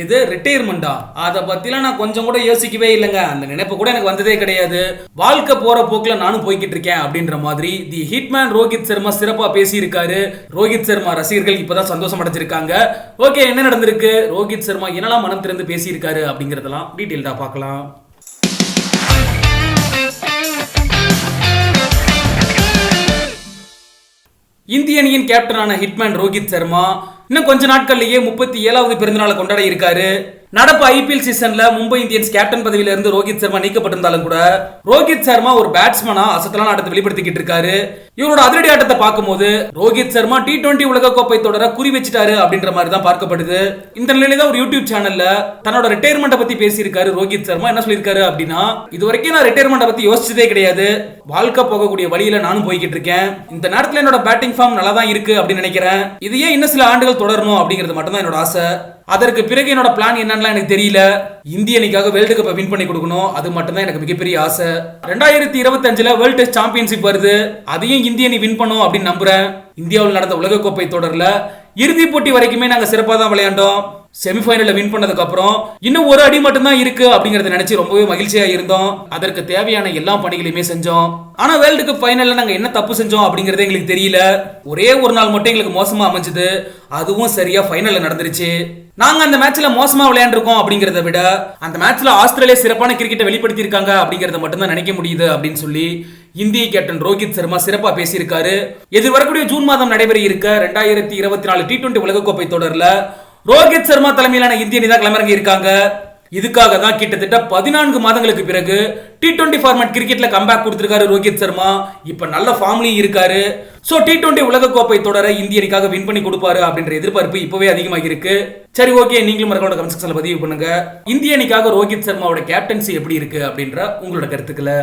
இது ரிட்டையர்மெண்டா அதை பற்றிலாம் நான் கொஞ்சம் கூட யோசிக்கவே இல்லைங்க. அந்த நினைப்பு கூட எனக்கு வந்ததே கிடையாது. வாழ்க்கை போகிற போக்கில் நானும் போய்கிட்டு இருக்கேன் அப்படின்ற மாதிரி தி ஹிட்மேன் ரோஹித் சர்மா சிறப்பாக பேசியிருக்காரு. ரோஹித் சர்மா ரசிகர்கள் இப்பதான் சந்தோஷம் அடைஞ்சிருக்காங்க. ஓகே என்ன நடந்திருக்கு? ரோஹித் சர்மா என்னெல்லாம் மனம் திறந்து பேசியிருக்காரு அப்படிங்கிறதெல்லாம் டீட்டெயில்டாக பார்க்கலாம். இந்திய அணியின் கேப்டனான ஹிட்மேன் ரோஹித் சர்மா இன்னும் கொஞ்ச நாட்கள்லயே முப்பத்தி ஏழாவது பிறந்தநாளை கொண்டாட இருக்காரு. நடப்பு ஐபிஎல் சீசன்ல மும்பை இந்தியன்ஸ் கேப்டன் பதவியில இருந்து ரோஹித் சர்மா நீக்கப்பட்டிருந்தாலும் கூட ரோஹித் சர்மா ஒரு பேட்ஸ்மனா அசத்தலான ஆட்டத்தை வெளிப்படுத்திக்கிட்டு இருக்காரு. இவரோட அதிரடி ஆட்டத்தை பார்க்கும்போது ரோஹித் சர்மா டி டுவெண்டி உலக கோப்பை தொடர குறி வச்சுட்டாரு அப்படின்ற மாதிரி தான் பார்க்கப்படுது. இந்த நிலையில தான் ஒரு யூடியூப் சேனல்ல தன்னோட ரிட்டையர்மெண்ட்டை பத்தி பேசியிருக்காரு ரோஹித் சர்மா. என்ன சொல்லியிருக்காரு அப்படின்னா இது வரைக்கும் நான் ரிட்டையர்மெண்ட்டை பத்தி யோசிச்சதே கிடையாது. வாழ்க்கை போகக்கூடிய வழியில நானும் போய்கிட்டு இருக்கேன். இந்த நேரத்துல என்னோட பேட்டிங் ஃபார்ம் நல்லா தான் இருக்கு அப்படின்னு நினைக்கிறேன். இதையே இன்னும் சில ஆண்டுகள் தொடரணும் அப்படிங்கிறது மட்டும் தான் என்னோட ஆசை. அதற்கு பிறகு என்னோட பிளான் என்னன்னு எனக்கு தெரியல. இந்திய அணிக்காக வேர்ல்டு கப்பை வின் பண்ணி கொடுக்கணும். அது மட்டும் தான் எனக்கு மிகப்பெரிய ஆசை. ரெண்டாயிரத்தி இருபத்தஞ்சுல வேர்ல்டு டெஸ்ட் சாம்பியன்ஷிப் வருது. அதையும் இந்திய அணி வின் பண்ணும் அப்படின்னு நம்புறேன். இந்தியாவில் நடந்த உலகக்கோப்பை தொடரில் இறுதி போட்டி வரைக்குமே நாங்கள் சிறப்பாக தான் விளையாண்டோம். செமிஃபைனலில் வின் பண்ணதுக்கு அப்புறம் இன்னும் ஒரு அடி மட்டும்தான் இருக்கு அப்படிங்கறத நினைச்சு ரொம்பவே மகிழ்ச்சியா இருந்தோம். அதற்கு தேவையான எல்லா பணிகளையுமே செஞ்சோம். ஆனா வேர்ல்டு கப் ஃபைனல்ல நாங்க என்ன தப்பு செஞ்சோம் அப்படிங்கறது எங்களுக்கு தெரியல. ஒரே ஒரு நாள் மட்டும் எங்களுக்கு மோசமா அமைஞ்சது. அதுவும் சரியா ஃபைனல்ல நடந்துருச்சு. நாங்க அந்த மேட்ச்ல மோசமா விளையாண்டுருக்கோம் அப்படிங்கறத விட அந்த மேட்ச்ல ஆஸ்திரேலியா சிறப்பான கிரிக்கெட்டை வெளிப்படுத்தி இருக்காங்க அப்படிங்கறத மட்டும் தான் நினைக்க முடியுது அப்படின்னு சொல்லி இந்திய கேப்டன் ரோஹித் சர்மா சிறப்பாக பேசியிருக்காரு. எதிர்வரக்கூடிய வரக்கூடிய ஜூன் மாதம் நடைபெற இருக்க ரெண்டாயிரத்தி இருபத்தி நாலு டி டுவெண்டி உலகக்கோப்பை தொடரில் ரோஹித் சர்மா தலைமையிலான இந்திய அணி தான் களமிறங்கி இருக்காங்க. இதுக்காக தான் கிட்டத்தட்ட பதினான்கு மாதங்களுக்கு பிறகு டி டுவெண்டி ஃபார்மேட் கிரிக்கெட்ல கம்பேக் கொடுத்திருக்காரு ரோஹித் சர்மா. இப்ப நல்ல ஃபார்ம்லயும் இருக்காரு. சோ டி டுவெண்டி உலகக்கோப்பை தொடர இந்திய அணிக்காக வின் பண்ணி கொடுப்பாரு அப்படின்ற எதிர்பார்ப்பு இப்பவே அதிகமாக இருக்கு சரி ஓகே நீங்களும் மறக்காம கமெண்ட் செக்ஷன்ல பதிவு பண்ணுங்க. இந்திய அணிக்காக ரோஹித் சர்மாவோட கேப்டன்சி எப்படி இருக்கு அப்படின்ற உங்களோட கருத்துக்களை